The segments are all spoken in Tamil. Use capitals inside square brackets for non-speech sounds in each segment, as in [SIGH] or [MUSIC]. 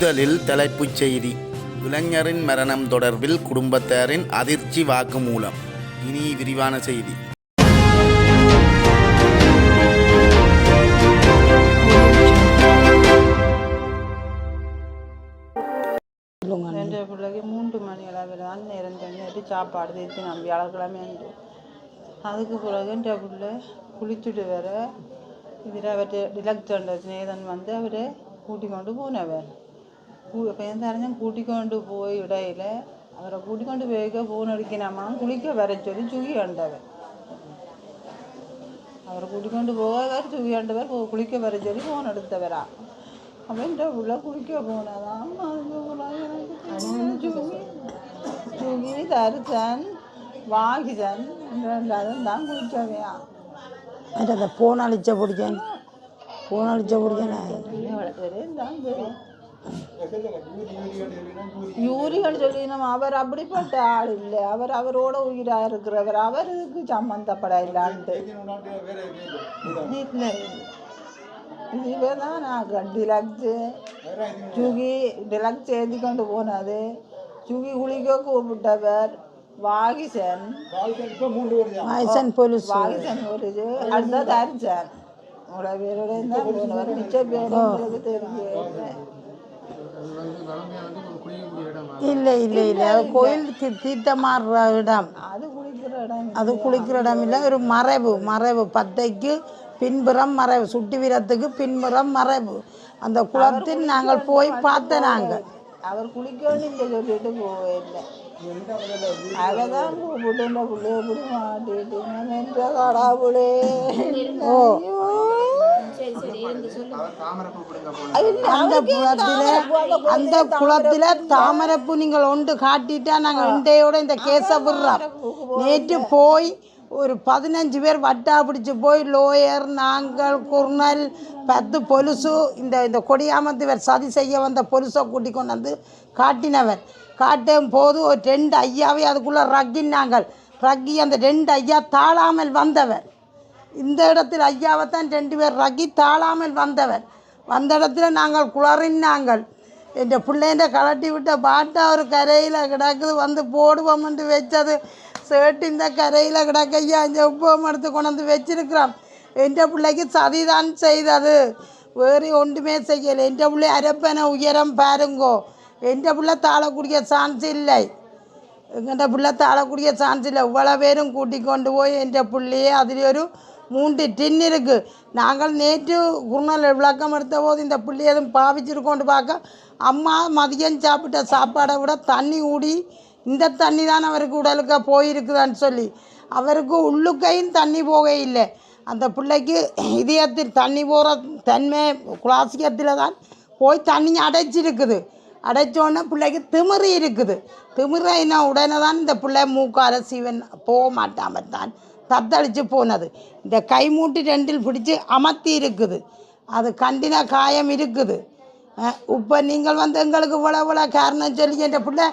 முதலில் தலைப்புச் செய்தி. இளைஞரின் மரணம் தொடர்பில் குடும்பத்தாரின் அதிர்ச்சி வாக்குமூலம். இனி விரிவான செய்தி. என்ற பிள்ளைக்கு மூன்று மணி அளவில் தான் நேரம் சாப்பாடு தேய்ச்சி நான் வியாழக்கிழமை உண்டு அதுக்கு பிறகு என்ற பிள்ளை குளிச்சுட்டு வர இதில் அவர்கிட்ட டிலக்டண்ட ஸ்நேதன் வந்து அவரை கூட்டிக் கொண்டு போனவர். இப்போ எந்த அறிஞன் கூட்டிக் கொண்டு போய் இடையில அவரை கூட்டிக் கொண்டு போய்க்க ஃபோன் அடிக்கணாமா குளிக்க வர சொல்லி சுகி ஆண்டவர் அவரை கூட்டிக் கொண்டு போக சுகி ஆண்டவர் போ- குளிக்க வர சொல்லி ஃபோன் எடுத்தவரா அவன்கிட்ட உள்ள குளிக்க போனதான் சுகி சுகி யூரின்னு சொல்லினோம். அவர் அப்படிப்பட்ட ஆள் இல்லை. அவர் அவரோட உயிராக இருக்கிறவர். அவருக்கு சம்மந்தப்பட இல்லான்ட்டு இல்லை இவ தான் நான் டிலக்ஸு சுகி டிலக்ஸ் எழுதி கொண்டு போனது. சுகி குளிக்க கூப்பிட்டவர் வாகிசன். போலீஸ். வாகிசன் போலீஸ். அடுத்தது ஹரிசன் உங்களோட பேரோட இருந்தால் மிச்ச பேர் உங்களுக்கு இல்லை இல்லை இல்லை. அது கோயில் தி தீட்டமாடுற இடம். அது குளிக்கிற இடம் இல்லை. ஒரு மறைவு மறைவு. பத்தைக்கு பின்புறம் மறைவு. சுட்டு வீரத்துக்கு பின்புறம் மறைவு. அந்த குளத்தில் நாங்கள் போய் பார்த்த நாங்கள் அவர் குளிக்கணும்னு சொல்லிட்டு போயில்லை இல்லை அவதான் கூப்பிட்டு பிள்ளைய இப்படி மாட்டிட்டீங்க என்ற கடவுளே ஓ. அந்த குளத்துல அந்த குளத்துல தாமரைப்பூ நீங்கள் ஒன்று காட்டிட்டா நாங்கள் இண்டையோட இந்த கேஸை விடுறோம். நேற்று போய் ஒரு பதினஞ்சு பேர் வட்டா பிடிச்சு போய் லோயர் நாங்கள் குர்னல் பத்து பொலுசு இந்த இந்த கொடியாமத்து சதி செய்ய வந்த பொலுசை கூட்டி கொண்டு வந்து காட்டினவர். காட்டும் போது ஒரு ரெண்டு ஐயாவை அதுக்குள்ளே ரக்கினாங்கள். ரக்கி அந்த ரெண்டு ஐயா தாழாமல் வந்தவர். இந்த இடத்தில் ஐயாவைத்தான் ரெண்டு பேர் ரகி தாழாமல் வந்தவர். வந்த இடத்துல நாங்கள் குளறினாங்கள். என் பிள்ளைண்ட கலட்டி விட்ட பாட்டா ஒரு கரையில் கிடக்குது வந்து போடுவோம்னு வச்சது. சேட்டு இந்த கரையில் கிடக்க ஐயா இந்த உப்பம் எடுத்து கொண்டு வந்து வச்சிருக்கிறோம் என் பிள்ளைக்கு சதிதான் செய்தது. வேறு ஒன்றுமே செய்யலை. என் பிள்ளை அரப்பனை உயரம் பாருங்கோ. என் பிள்ளை தாழக்கூடிய சான்ஸ் இல்லை. எங்கள்கிட்ட பிள்ளை தாழக்கூடிய சான்ஸ் இல்லை. இவ்வளோ பேரும் கூட்டி கொண்டு போய் என் பிள்ளையே அதில் ஒரு மூன்று டின் இருக்குது நாங்கள் நேற்று குருநாள் விளக்கம் எடுத்த போது இந்த பிள்ளையை எதுவும் பாவிச்சிருக்கோண்டு பார்க்க அம்மா மதியம் சாப்பிட்ட சாப்பாடை விட தண்ணி ஊடி இந்த தண்ணி தான் அவருக்கு உடலுக்கு போயிருக்குதான்னு சொல்லி அவருக்கு உள்ளுக்கையும் தண்ணி போக இல்லை. அந்த பிள்ளைக்கு இதயத்தில் தண்ணி போகிற தன்மை குலாசியத்தில் தான் போய் தண்ணி அடைச்சிருக்குது அடைச்சோன்னே பிள்ளைக்கு திமிரு இருக்குது. திமிரின உடனே தான் இந்த பிள்ளை மூக்கால சீவன் போக மாட்டாமல் தான் தத்தளிச்சு போனது. இந்த கை மூட்டி ரெண்டில் பிடிச்சி அமர்த்தி இருக்குது. அது கண்டின காயம் இருக்குது. இப்போ நீங்கள் வந்து எங்களுக்கு இவ்வளோ இவ்வளோ காரணம் சொல்லி என்ற பிள்ளை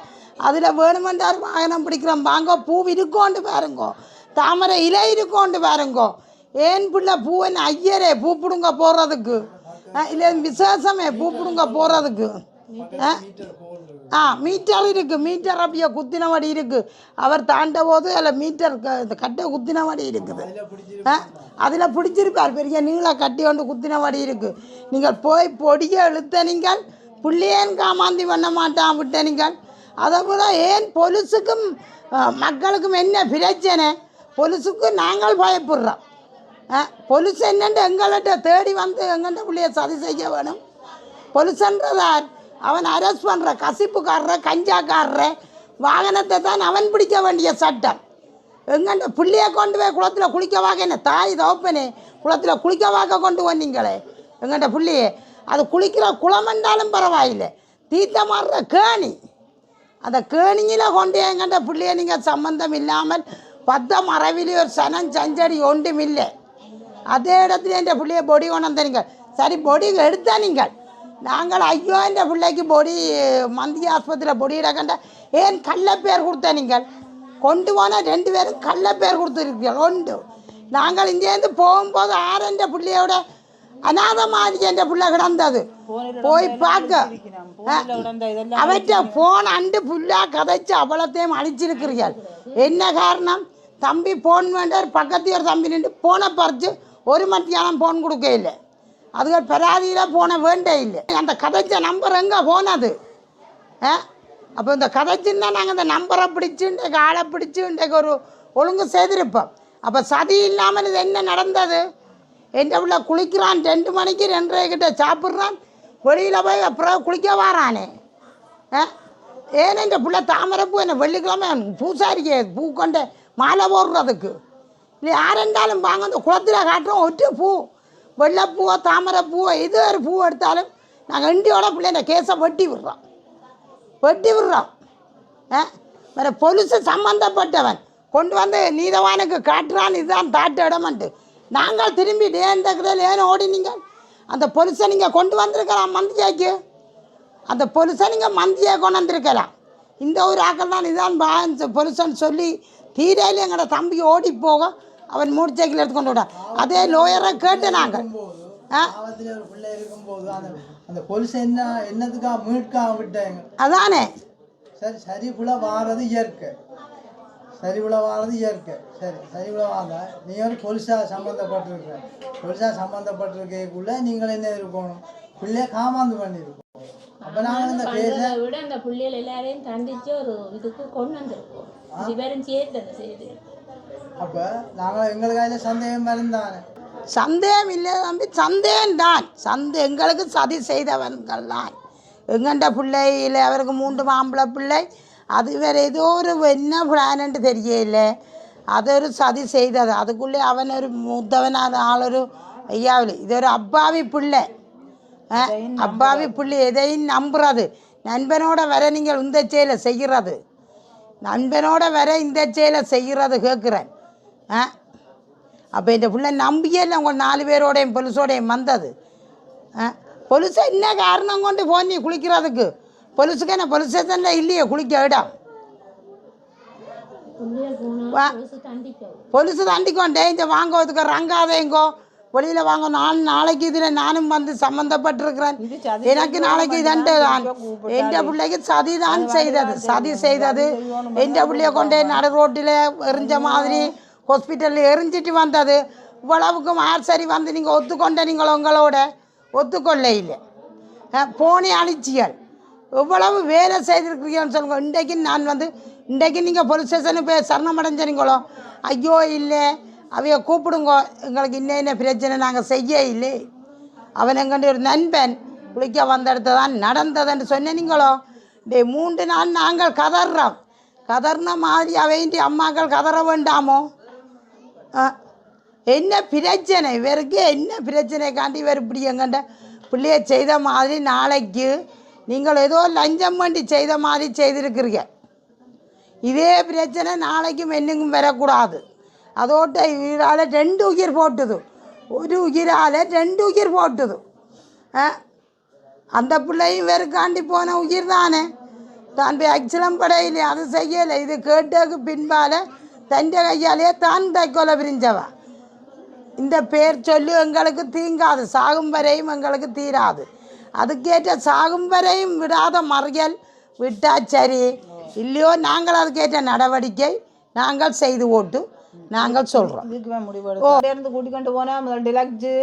அதில் வேணுமென்றார் வாகனம் பிடிக்கிறோம். வாங்க பூ இருக்கோண்டு பாருங்கோ. தாமரை இலை இருக்கோண்டு பாருங்கோ. ஏன் பிள்ளை பூவன் ஐயரே? பூ பிடுங்க போகிறதுக்கு இல்லை விசேஷமே பூ பிடுங்க போகிறதுக்கு ஆ மீட்டர் இருக்குது மீட்டர் அப்படியே குத்தினவடி இருக்குது அவர் தாண்ட போது அதில் மீட்டர் இந்த கட்டை குத்தினவடி இருக்குது ஆ அதில் பிடிச்சிருப்பார் பெரிய நீள கட்டி கொண்டு குத்தினவடி இருக்குது நீங்கள் போய் பொடியை இழுத்த நீங்கள் புள்ளியேன் காமாந்தி பண்ண மாட்டான் விட்ட நீங்கள் அதை விட ஏன் பொலிசுக்கும் மக்களுக்கும் என்ன பிரச்சனை பொலிசுக்கு நாங்கள் பயப்படுறோம் பொலிசு என்னென்று எங்கள்கிட்ட தேடி வந்து எங்கள்கிட்ட பிள்ளைய சதி செய்ய வேணும் பொலிசன்றதார் அவன் அரெஸ்ட் பண்ணுற கசிப்புக்காரர கஞ்சாக்காரர. வாகனத்தை தான் அவன் பிடிக்க வேண்டிய சட்டம். எங்கண்ட பிள்ளையை கொண்டு போய் குளத்தில் குளிக்க வாக்க என்ன தாய் தோப்பனே குளத்தில் குளிக்க வாக்க கொண்டு வந்தீங்களே. எங்கண்ட பிள்ளையே அது குளிக்கிற குளமென்றாலும் பரவாயில்லை. தீத்த மாறுற கேணி. அந்த கேணியில் கொண்டு எங்கண்ட பிள்ளைய நீங்கள் சம்மந்தம் இல்லாமல் பத்த மறைவிலே ஒரு சனம் சஞ்சடி ஒன்றும் இல்லை. அதே இடத்துல என் பிள்ளைய பொடி கொண்டு வந்த நீங்கள் சரி பொடி எடுத்த நீங்கள். நாங்கள் ஐயோ என்ற பிள்ளைக்கு பொடி மந்திய ஆஸ்பத்திரியில் பொடி இடக்கண்ட ஏன் கள்ள பேர் கொடுத்த நீங்கள்? கொண்டு போன ரெண்டு பேரும் கள்ள பேர் கொடுத்துருக்கீங்க ஒன்று. நாங்கள் இங்கேருந்து போகும்போது ஆரண்ட பிள்ளையோட அநாத மாதிரி என்ற பிள்ளை கிடந்தது. போய் பார்க்க. போனில் அவற்றை போன் அண்டு ஃபுல்லாக கதைச்சு அவ்வளோத்தையும் அழிச்சிருக்கிறீர்கள். என்ன காரணம்? தம்பி போன் வேண்டார் பக்கத்து ஒரு தம்பி நின்று போனை பறித்து ஒரு மத்தியானம் போன் கொடுக்க இல்லை. அதுகள் பராதியில் போன வேண்டே இல்லை. அந்த கதைச்ச நம்பர் எங்கே போனது? ஆ? அப்போ இந்த கதைச்சுன்னா நாங்கள் இந்த நம்பரை பிடிச்சு இன்றைக்கு ஆளை பிடிச்சு இன்றைக்கு ஒரு ஒழுங்கு செய்திருப்போம். அப்போ சதி இல்லாமல் இது என்ன நடந்தது? என் உள்ள குளிக்கிறான் ரெண்டு மணிக்கு ரெண்டரை கிட்ட சாப்பிட்றான் வெளியில் போய் அப்புறம் குளிக்க வாரானே. ஆ? ஏன் இந்த பிள்ளை தாமரைப்பூ என்ன வெள்ளிக்கிழமை பூசாரிக்கே பூ கொண்டு மாலை போடுறதுக்கு. இல்லை யாரெண்டாலும் வாங்க அந்த குளத்தில் காட்டுறோம் ஒற்று பூ. வெள்ளைப்பூவோ தாமரைப்பூவோ எது ஒரு பூ எடுத்தாலும் நாங்கள் இண்டியோட பிள்ளைங்க கேஸை வெட்டி விடுறோம். வெட்டி விடுறோம். ஆ? வேறு பொலிசு சம்மந்தப்பட்டவன் கொண்டு வந்து நீதவானுக்கு காட்டுறான் இதுதான் தாட்டு இடமன்ட்டு. நாங்கள் திரும்பி ஏன் தக்கிறதில் ஏன் ஓடினீங்க அந்த பொலிசை நீங்கள் கொண்டு வந்திருக்கலாம் மந்தியாக்கு அந்த பொலிசை நீங்கள் மந்தியை கொண்டு வந்திருக்கலாம். இந்த ஒரு ஆக்கள் தான் இதான் பா- பொலிசன்னு சொல்லி தீரையில் எங்களோட தம்பி ஓடி போக அவன் மூடு சைக்கிள் எடுத்துக்கொண்டு விட அதே லோயரை கேட்டு நாங்கள் அதானே. சரி சரிபுல வாரது இயற்கை. சரிபுல வாரது இயற்கை. சரி சரிபுல வாங்க நீ ஒரு பொலிசா சம்மந்தப்பட்டிருக்க பொலிசா சம்மந்தப்பட்டிருக்கக்குள்ள நீங்கள் என்ன இருக்கணும்? பிள்ளைய காமாந்து பண்ணியிருக்கோம் அப்போ நாங்கள் இந்த கேஸை அதை விட அந்த பிள்ளைகள் எல்லாரையும் தண்டிச்சு ஒரு இதுக்கு கொண்டு வந்திருக்கோம். இது பேரும் சேர்த்து அந்த செய்து. அப்போ நாங்கள் எங்களுக்கு அதில் சந்தேகம் இருந்தானே சந்தேகம் இல்லை தம்பி சந்தேகம் தான். சந்தே எங்களுக்கு சதி செய்தவன்கள் தான். எங்கண்ட பிள்ளையில் அவருக்கு மூன்று மாம்பழ பிள்ளை. அது வேறு ஏதோ ஒரு என்ன பிளான்ட்டு தெரியல. அது ஒரு சதி செய்தது. அதுக்குள்ளே அவன் ஒரு மூத்தவனான ஆளொரு ஐயாவில். இது ஒரு அப்பாவி பிள்ளை. ஆ, அப்பாவி பிள்ளை எதையும் நம்புறது. நண்பனோட வர நீங்கள் இந்த செயலை செய்கிறது. நண்பனோட வர ஆ? அப்போ இந்த பிள்ளை நம்பியல்ல உங்கள் நாலு பேரோடையும் பொலிசோடையும் வந்தது. ஆ? பொலிசை என்ன காரணம் கொண்டு நீ குளிக்கிறதுக்கு பொலிசுக்கு என்ன பொலிஸ் ஸ்டேஷனில் இல்லையே குளிக்க இடம்? பொலிசு தண்டிக்கொண்டே இந்த வாங்குவதுக்கு ரங்காதேங்கோ வெளியில் வாங்க நான் நாளைக்கு இதில் நானும் வந்து சம்மந்தப்பட்டிருக்கிறேன் எனக்கு நாளைக்கு இதண்டு தான். எந்த பிள்ளைக்கு சதி தான் செய்தது. சதி செய்தது. எந்த பிள்ளைய கொண்டே நடு ரோட்டில் எரிஞ்ச மாதிரி ஹாஸ்பிட்டலில் எரிஞ்சிட்டு வந்தது. இவ்வளவுக்கும் ஆர் வந்து நீங்கள் ஒத்துக்கொண்ட நீங்கள் உங்களோட ஒத்துக்கொள்ள இல்லை போனி அழிச்சியல் இவ்வளவு வேலை செய்திருக்கிறீங்கன்னு சொல்லுங்க. இன்றைக்கு நான் வந்து இன்றைக்கு நீங்கள் போலீஸ் ஸ்டேஷனுக்கு போய் சரணம் அடைஞ்சீங்களோ ஐயோ இல்லை. அவைய கூப்பிடுங்க. எங்களுக்கு இன்ன என்ன பிரச்சனை நாங்கள் செய்ய இல்லை. அவன் எங்கண்டு ஒரு நண்பன் குளிக்க வந்த இடத்துல தான் நடந்ததுன்னு சொன்னீங்களோ டே மூன்று நாள் நாங்கள் கதறோம் கதறின மாதிரி அவைண்டி அம்மாக்கள் கதற வேண்டாமோ? என்ன பிரச்சனை? இவருக்கு என்ன பிரச்சனை காண்டி இவர் இப்படி எங்கண்ட பிள்ளைய செய்த மாதிரி நாளைக்கு நீங்கள் ஏதோ லஞ்சம் பண்ணி செய்த மாதிரி செய்திருக்கிறீங்க. இதே பிரச்சனை நாளைக்கும் என்னங்கும் வரக்கூடாது. அதோட்ட இவரால் ரெண்டு உயிர் போட்டுது. ஒரு உயிரால் ரெண்டு உயிர் போட்டுது. அந்த பிள்ளையும் வெறுக்காண்டி போன உயிர் தானே? தான் போய் அச்சலம் படையிலே அது செய்யலை. இது கேட்டதுக்கு பின்பால் தൻ്റെ கையாலேயே தான் தைக்கொலை பிரிஞ்சவா இந்த பேர் சொல்லி எங்களுக்கு தீங்காது சாகும் வரையும் எங்களுக்கு தீராது அதுக்கேற்ற சாகும் வரையும் விடாத மறியல் விட்டா சரி இல்லையோ நாங்கள் அதுக்கேற்ற நடவடிக்கை நாங்கள் செய்து ஓட்டு நாங்கள் சொல்கிறோம் இதுக்குமே முடிவு கூட்டிக்கொண்டு போனேன் முதல் டிலக்ஸு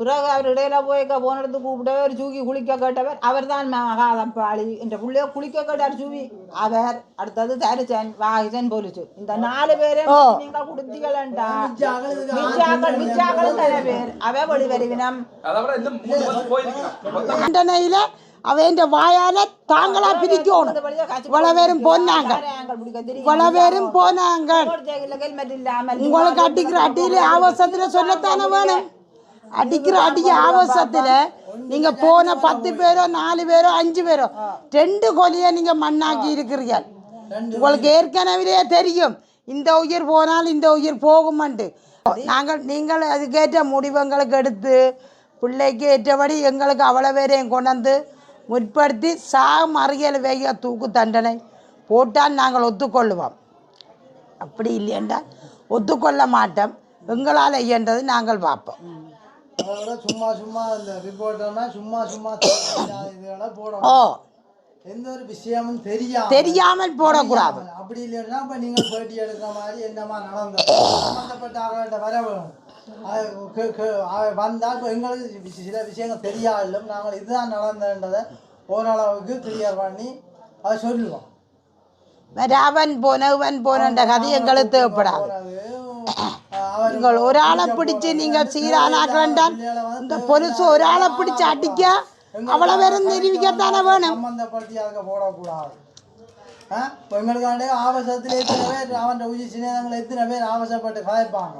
பிறகு அவர் இடையில போய் போன இடத்து கூப்பிட்டவர் ஜூகி குளிக்க கேட்டவர் அவர் தான் மகாதப்பாளி என்ற பிள்ளைய குளிக்க கேட்டார் ஜூவி அவர் அடுத்தது தரிசன் வாகிசன் போலிச்சு. இந்த நாலு பேரே நீங்கள் கொடுத்தீங்களா மிச்சாக்களும் தர பேர். அவ வெளி வருவினம் தண்டனையில் அவன் வாயால் தாங்களா பிரிக்கணும். இவ்வளோ பேரும் போனாங்க. இவ்வளோ பேரும் போனாங்க. உங்களுக்கு அடிக்கிற அடியில் ஆபாசத்தில் சொல்லத்தானே வேணும். அடிக்கிற அடிக்க ஆபாசத்தில் நீங்கள் போன பத்து பேரோ நாலு பேரோ அஞ்சு பேரோ ரெண்டு கொலையை நீங்கள் மண்ணாக்கி இருக்கிறீர்கள். உங்களுக்கு ஏற்கனவே தெரியும். இந்த உயிர் போனால் இந்த உயிர் போகுமண்டு. நாங்கள் நீங்கள் அதுக்கேற்ற முடிவு எங்களுக்கு எடுத்து பிள்ளைக்கு ஏற்றபடி எங்களுக்கு அவ்வளோ பேரையும் கொண்டாந்து முற்படுத்தி சா மறியல் வேக தூக்கு தண்டனை போட்டால் நாங்கள் ஒத்துக்கொள்ளுவோம். அப்படி இல்லையென்றால் ஒத்துக்கொள்ள மாட்டோம். எங்களால் இயன்றது நாங்கள் பார்ப்போம். அதோட சும்மா சும்மா இந்த ரிப்போர்ட்டர்னா சும்மா சும்மா [COUGHS] இதெல்லாம் போடணும். ஓ. எந்த ஒரு விஷயமும் தெரியாம தெரியாமல் போடக்கூடாது. அப்படி இல்லைன்னா இப்போ நீங்கள் பேட்டி எடுக்கிற மாதிரி என்னமா நடந்தது? சம்மந்தப்பட்ட ஆகவேண்ட வர வந்தால் இப்போ எங்களுக்கு சில விஷயங்கள் தெரியாதிலும் நாங்கள் இதுதான் நடந்ததுன்றதை ஓரளவுக்கு கிளியர் பண்ணி அதை சொல்லுவோம். அவன் போன இவன் போனன்ற கதை எங்களுக்கு தேவைப்படாது. நீங்கள் ഒരാളെ പിടിച്ച് നിങ്ങൾ സീരാനാക്കണ്ടാൽ இந்த பொலிசு ഒരാളെ പിടിച്ച് അടിക്ക അവളെ വരെ നിരൂപിക്കത്താനെ വേണം சம்பந்தப்படுத்தி அதுக்கு போடக்கூடாது ஆ இப்போ எங்களுக்காண்டே ஆபாசத்தில் எத்தனை பேர் அவன் உயிர் சின்னங்களை எத்தனை பேர் ஆபாசப்பட்டு கதைப்பாங்க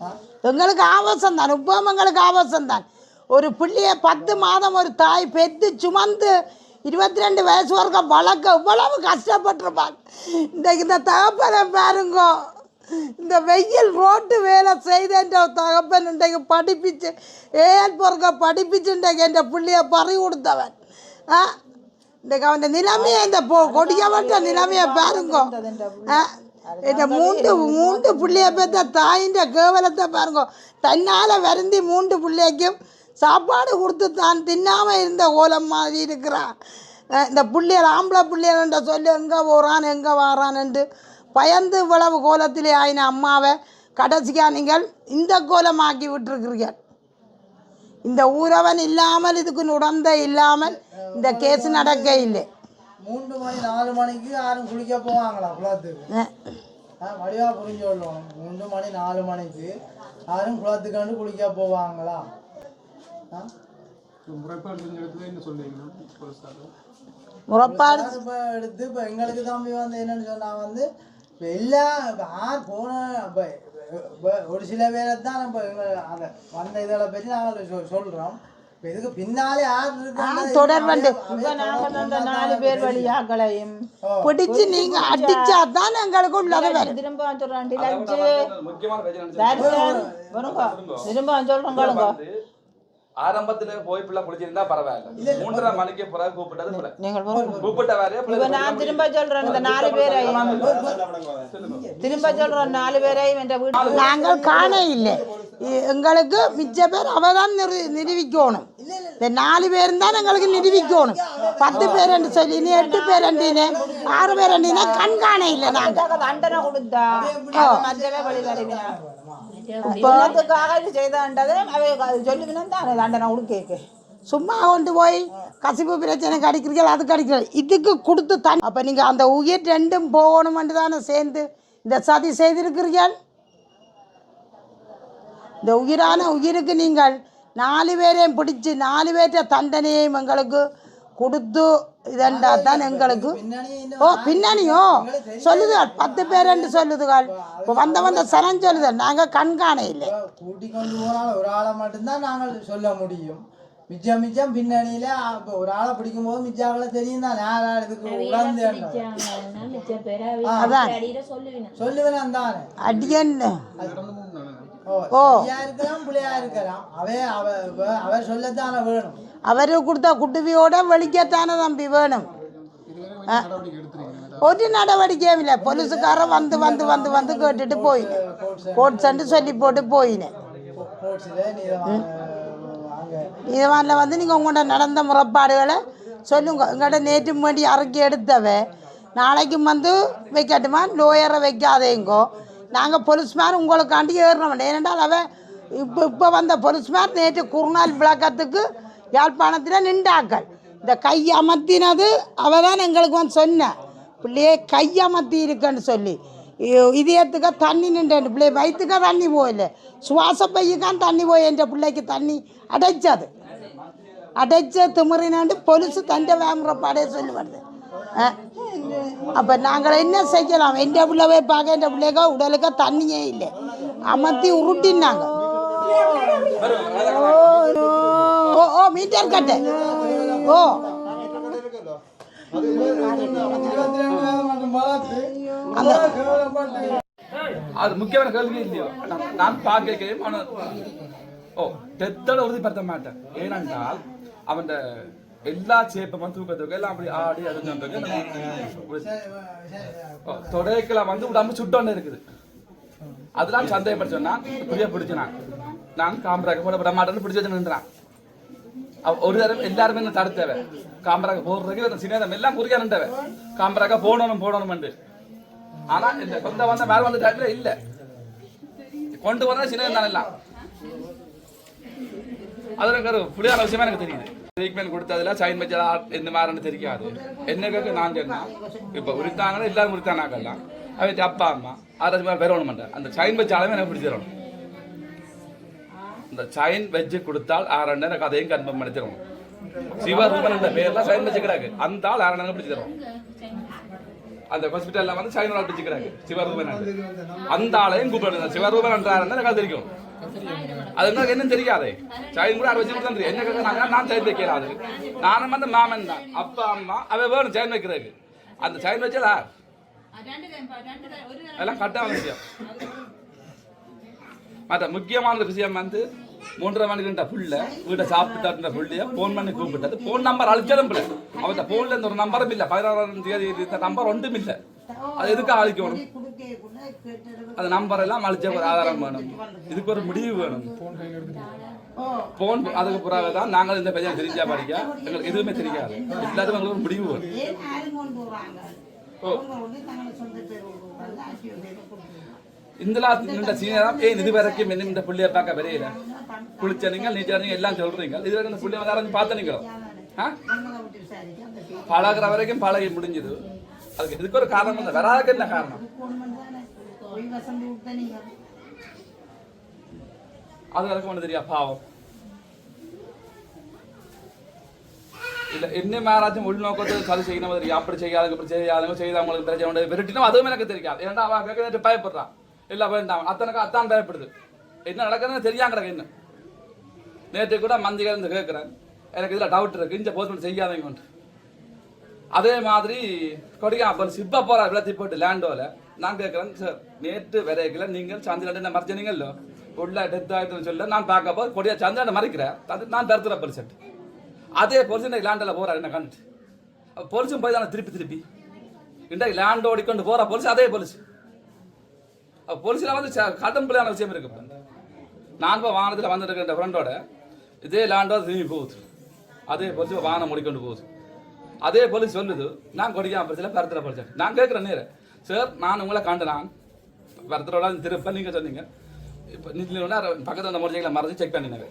ஆ எங்களுக்கு ஆபாசம் தான் இப்பவும் எங்களுக்கு ஆபாசம் தான் ஒரு பிள்ளைய பத்து மாதம் ஒரு தாய் பெத்து சுமந்து இருபத்தி ரெண்டு வயசு வரைக்கும் வளர்க்க இவ்வளவு கஷ்டப்பட்டிருப்பாங்க இன்றைக்கு இந்த தகப்பனை பாருங்க இந்த வெயில் ரோட்டு வேலை செய்த என்ற தகப்பன் இன்றைக்கு படிப்பிச்சு ஏன் பிறக்க படிப்பிச்சு இன்றைக்கு என் பிள்ளைய பறி கொடுத்தவன். ஆ? இன்றைக்கு அவன் நிலைமையை இந்த பொ கொடியவன்ற நிலைமையை பாருங்க. ஆ? இந்த மூன்று மூன்று பிள்ளைய பெற்ற தாயின் கேவலத்தை பாருங்க. தன்னால் வருந்தி மூன்று பிள்ளைக்கும் சாப்பாடு கொடுத்து தான் தின்னாமல் இருந்த கோலம் மாதிரி இருக்கிறான். அஹ் இந்த பிள்ளைகள் ஆம்பளை பிள்ளைகள்ன்ற சொல்லி எங்கே போகிறான் எங்கே வாரான்ட்டு பயந்து இவ்வளவு கோலத்திலே ஆயின அம்மாவை கடைசியா நீங்கள் இந்த கோலமாக்கி விட்டுருக்கிறீர்கள். இந்த ஊரவன் இல்லாமல் இதுக்கு உடந்த இல்லாமல் இந்த கேஸ் நடக்க இல்லை. மூன்று மணி நாலு மணிக்கு யாரும் குளிக்க போவாங்களா குளத்துக்கு? அஹ் ஆ வடிவா புரிஞ்சு கொள்ளணும் மூன்று மணி நாலு மணிக்கு யாரும் குளத்துக்காண்டு குளிக்க போவாங்களா? ஆ? முறப்பாடு இப்போ எடுத்து இப்போ எங்களுக்கு தம்பி வந்து என்னன்னு சொன்னா வந்து இப்போ எல்லா யார் போன ஒரு சில பேரை தான் நம்ம அந்த வந்த இதில் பற்றி நாங்கள் சொல் சொல்கிறோம் இப்போ இதுக்கு பின்னாலே யார் இருக்காங்க. தொடர்பண்டு. இப்ப நாங்கள் அந்த நாலு பேர் வழியாக்களையும் பிடிச்சு நீங்க அடிச்சா தான் எங்களுக்கு உள்ளது வரும். திரும்ப வருங்க திரும்ப சொல்றோம் கேளுங்க. ஆரம்பத்துல போய் பிள்ளை குளிச்சிருந்தா பரவாயில்ல. மூன்றரை மணிக்கு பிறகு கூப்பிட்டது பிள்ளை. கூப்பிட்ட வேலையை நான் திரும்ப சொல்றேன் இந்த நாலு பேரையும் திரும்ப சொல்றேன் நாலு பேரையும் என்ற வீட்டு நாங்கள் காண இல்லை. எங்களுக்கு மிச்ச பேர் அவ தான் நிறு நிரூபிக்கணும் இந்த நாலு பேரும் தான் எங்களுக்கு நிரூபிக்கணும். பத்து பேர் என்று சொல்லி நீ எட்டு பேர் என்றினே ஆறு பேர் என்றினே கண் காண இல்லை நாங்கள். தண்டனை கொடுத்தா. இப்போதுக்காக இது செய்தாண்டதை அவை தானே சும்மா கொண்டு போய் கசிப்பு பிரச்சனைக்கு அடிக்கிறீர்கள் அதுக்கு அடிக்கிறீர்கள் இதுக்கு கொடுத்து தன் அப்போ நீங்கள் அந்த உயிர் ரெண்டும் போகணுமென்று தானே சேர்ந்து இந்த சதி செய்திருக்கிறீர்கள்? இந்த உயிரான உயிருக்கு நீங்கள் நாலு பேரையும் பிடிச்சு நாலு பேர்ட்ட தண்டனையையும் எங்களுக்கு கொடுத்து இதண்டா தான் எங்களுக்கு. ஓ பின்னணியோ? சொல்லுதுகள் பத்து பேரெண்டு சொல்லுதுகள் இப்போ வந்த வந்த சனம் சொல்லுதல் நாங்கள் கண்காண இல்லை கூட்டி கொண்டு போனால் ஒரு ஆளை மட்டும்தான் நாங்கள் சொல்ல முடியும். மிச்சம் மிச்சம் பின்னணியில இப்போ ஒரு ஆளை பிடிக்கும் போது மிச்சாக்களை தெரியும் தான் யார் யார் இதுக்கு உடந்து பேரா சொல்லுவேன் தானே. அடியன் ஓ. பிள்ளையா இருக்கலாம் அவே அவ அவ- அவர் சொல்லத்தானே வேணும். அவர் கொடுத்த குட்டுவியோட வெளிக்கத்தானே தம்பி வேணும். ஒரு நடவடிக்கையும் இல்லை. போலீஸுக்காரன் வந்து வந்து வந்து வந்து கேட்டுட்டு போயினேன் கோட்ஸ்ன்னு சொல்லி போட்டு போயினேன் இதுவானில் வந்து நீங்கள் உங்களோட நடந்த முறைப்பாடுகளை சொல்லுங்க. எங்கள்கிட்ட நேற்று வேண்டி இறக்கி எடுத்தவ. நாளைக்கும் வந்து வைக்கட்டுமா? லோயரை வைக்காதேங்கோ. நாங்கள் போலீஸ்மார் உங்களுக்காண்டி ஏறினோம் ஏனென்றால் அவன் இப்போ இப்போ வந்த போலீஸ்மார் நேற்று குறுநாள் விளக்கத்துக்கு யாழ்ப்பாணத்தில் நின்றாக்கள் இந்த கை அமர்த்தினது அவ தான் எங்களுக்கு வந்து சொன்னேன் பிள்ளையே கை அமர்த்தி இருக்குன்னு சொல்லி. இ- இதயத்துக்கு தண்ணி நின்றேன். பிள்ளை வயிற்றுக்க தண்ணி போயில சுவாச பையக்கான் தண்ணி போய் என்ற பிள்ளைக்கு தண்ணி அடைச்சது. அடைச்ச திமிரினாண்டு பொலிசு தண்டை வேமுறப்பாடே சொல்லி வருது. அப்போ நாங்கள் என்ன செய்யலாம்? எந்த பிள்ளை போய் பார்க்க எந்த பிள்ளைக்கா உடலுக்கு தண்ணியே இல்லை. அமர்த்தி உருட்டினாங்க. மீட்டர் கட்டு. ஓ. அது முக்கியமான கேள்வி இல்லையோ? நான்- பார்க்க ஓ டெத்தோட உறுதிப்படுத்த மாட்டேன். ஏனென்றால் அவன் எல்லா சேப்பமும் தூக்கத்துக்கு எல்லாம் அப்படி ஆடி அது தொடைக்கல வந்து உடம்பு சுட்டோன்னு இருக்குது. அதெல்லாம் சந்தேகப்பட்டு புரிய பிடிச்சினான் நான். நான் காமராக்கு போட விட மாட்டேன்னு பிடிச்சி வச்சு நின்றான். ஒரு தரம் எல்லாருமே என்ன தடுத்தவ காமராக போடுறதுக்கு சின்னதம் எல்லாம் குறியா காம்பராக காமராக போடணும் போடணும் ஆனா இந்த சொந்த வந்த மேல வந்த டைம்ல இல்ல கொண்டு வந்த சினேதம் தானே எல்லாம் அதுல எனக்கு ஒரு புளியான விஷயமா எனக்கு தெரியுது ட்ரீட்மெண்ட் கொடுத்ததுல சைன் வச்சா எந்த மாதிரின்னு தெரியாது என்னக்கு நான் சொன்னேன் இப்ப உரித்தாங்கன்னா எல்லாரும் உரித்தானாக்கலாம் அவன் அப்பா அம்மா அதை மாதிரி பெறணும் அந்த சைன் வச்சாலுமே எனக்கு பிடிச்சிடணும் இந்த சைன் வச்சு கொடுத்தால் ஆறு எனக்கு அதையும் கன்ஃபார்ம் பண்ணிச்சிடும் சிவரூபன் சிவரூபன் பேர் பேர்ல சைன் வச்சுக்கிறாங்க அந்த ஆள் ஆறண்ணன் பிடிச்சி தரும். அந்த ஹாஸ்பிட்டல்ல வந்து சைன் ஆள் பிடிச்சிக்கிறாங்க சிவரூபன் அந்த ஆளையும் கூப்பிடுறது சிவரூபன் என்ற ஆள் எனக்கு தெரியும். அது எனக்கு என்ன தெரியாது? சைன் கூட அதை வச்சு கொடுத்தா தெரியும். என்ன கேட்கறாங்க? நான் சைன் வைக்கிறாது நானும் வந்து மாமன் தான். அப்பா அம்மா அவ வேணும் சைன் வைக்கிறதுக்கு. அந்த சைன் வச்சதா அதெல்லாம் கட்டாக விஷயம். மற்ற முக்கியமான விஷயம் வந்து மூன்றரை மணிக்கு புள்ள வீட்டை சாப்பிட்டு புள்ளைய ஃபோன் பண்ணி கூப்பிட்டது. ஃபோன் நம்பர் அழிச்சதும் பிள்ளை அவன் ஃபோன்ல இந்த ஒரு நம்பரும் இல்லை. பதினாறாம் தேதி இந்த நம்பர் ஒன்றும் இல்லை. அது எதுக்கு அழிக்கணும் அந்த நம்பர் எல்லாம் அழிச்ச ஒரு ஆதாரம் வேணும். இதுக்கு ஒரு முடிவு வேணும். போன் அதுக்கு பிறகு தான் நாங்கள் இந்த பையன் தெரிஞ்சா படிக்க. எங்களுக்கு எதுவுமே தெரியாது. எல்லாத்துக்கும் எங்களுக்கு ஒரு முடிவு வேணும். ஓ. அவங்க வந்து இந்த இந்த சீனியராம் ஏன் இது வரைக்கும் என்ன இந்த புள்ளைய பார்க்க வரையில குளிச்ச நீங்கள் நீச்ச நீங்கள் எல்லாம் சொல்றீங்க இது வரைக்கும் இந்த புள்ளைய வந்து பார்த்து நீங்களும் பழகிற வரைக்கும் பழகி முடிஞ்சது அதுக்கு இதுக்கு ஒரு காரணம் இல்லை வராதுக்கு என்ன காரணம் அது வரைக்கும் ஒன்று தெரியா பாவம் இல்ல என்ன மேராச்சும் உள்நோக்கத்தை சரி செய்யணும் தெரியும் அப்படி செய்யாதுங்க அப்படி செய்யாதுங்க செய்து அவங்களுக்கு பிரச்சனை விரட்டினோம் அதுவும் எனக்கு தெரியாது ஏன்னா அவன் கேட்க பயப்படுறான் இல்ல வேண்டாம் அத்தனுக்கு அத்தான் பயப்படுது என்ன நடக்குதுன்னு தெரியாம கிடக்கு என்ன? நேற்று கூட மந்திகள் இருந்து கேட்குறேன் எனக்கு இதில் டவுட் இருக்கு இந்த போஸ்ட்மெண்ட் செய்யாதவங்க அதே மாதிரி கொடியா அப்போ சிப்பா போற விளத்தி போட்டு லேண்டோல நான் கேட்குறேன் சார் நேற்று வரைக்கல நீங்கள் சந்திரன் என்ன மறைச்சனீங்கல்ல? உள்ள டெத் ஆயிட்டுன்னு சொல்ல நான் பார்க்க போது கொடியா சந்திரன் மறைக்கிறேன் அது நான் தருத்துற பரிசட் அதே பொலிசு இன்னைக்கு லேண்டில் போறாரு என்ன கண்டுட்டு பொருசும் போய் தானே திருப்பி திருப்பி? இன்றைக்கு லேண்டோ ஓடிக்கொண்டு போற பொருசு அதே பொருசு அப்ப வந்து ச- கட்டம் விஷயம் இருக்கு இப்போ. நான் இப்போ வாகனத்தில் வந்துட்டு இருக்க ஃப்ரெண்டோட இதே லேண்டோட திரும்பி போகுது. அதே பொலிசு வாகனம் ஓடிக்கொண்டு போகுது. அதே போலீஸ் சொல்லுது நான் கொடிக்காம பிரச்சனை பரத்தில் படிச்சேன். நான் கேட்குறேன் நேரு. சார் நான் உங்களை கண்டுனான் பரத்தரோட திருப்ப நீங்கள் சொன்னீங்க. இப்போ நிதியில் பக்கத்தில் அந்த முடிஞ்சைகளை மறந்து செக் பண்ணினாங்க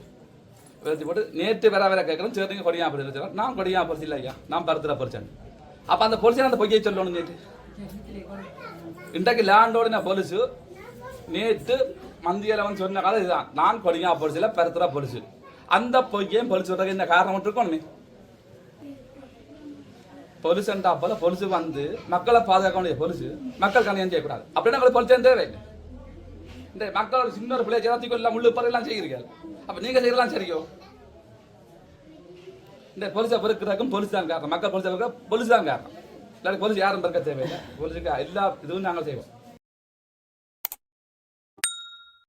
வச்சு போட்டு நேற்று வேற வேற கேட்குறோம் சரி நீங்கள் கொடியா படிச்சு நான் கொடியா படிச்சு இல்லை ஐயா. நான் பரத்தில் படித்தேன் அப்போ அந்த போலீஸ் அந்த பொய்யை சொல்லணும் நேற்று இன்றைக்கு லேண்டோடு நான் போலீஸு நேற்று மந்தியலவன் சொன்ன கதை இதுதான். நான் கொடியா பொலிசில் பரத்துறா பொலிசு அந்த பொய்யையும் பொலிச்சு விட்றதுக்கு என்ன காரணம் மட்டும் இருக்கணும் பொலிசன்டா போல பொலிசு வந்து மக்களை பாதுகாக்க வேண்டிய பொலிசு மக்கள் கணியம் செய்யக்கூடாது. அப்படின்னா உங்களுக்கு பொலிச்சேன் தேவையில்லை இந்த மக்களோட சின்ன ஒரு பிள்ளை ஜனத்துக்கு எல்லாம் முள்ளு பறவை எல்லாம் செய்கிறீர்கள். அப்போ நீங்க செய்யலாம் சரியோ? இந்த பொலிசை பெருக்கிறதுக்கும் பொலிசு தான் காரணம். மக்கள் பொலிசை பெருக்க பொலிசு தான் காரணம். இல்லாட்டி பொலிசு யாரும் பெருக்க தேவையில்லை. பொலிசுக்கு எல்லா இதுவும் நாங்கள் செய்வோம்.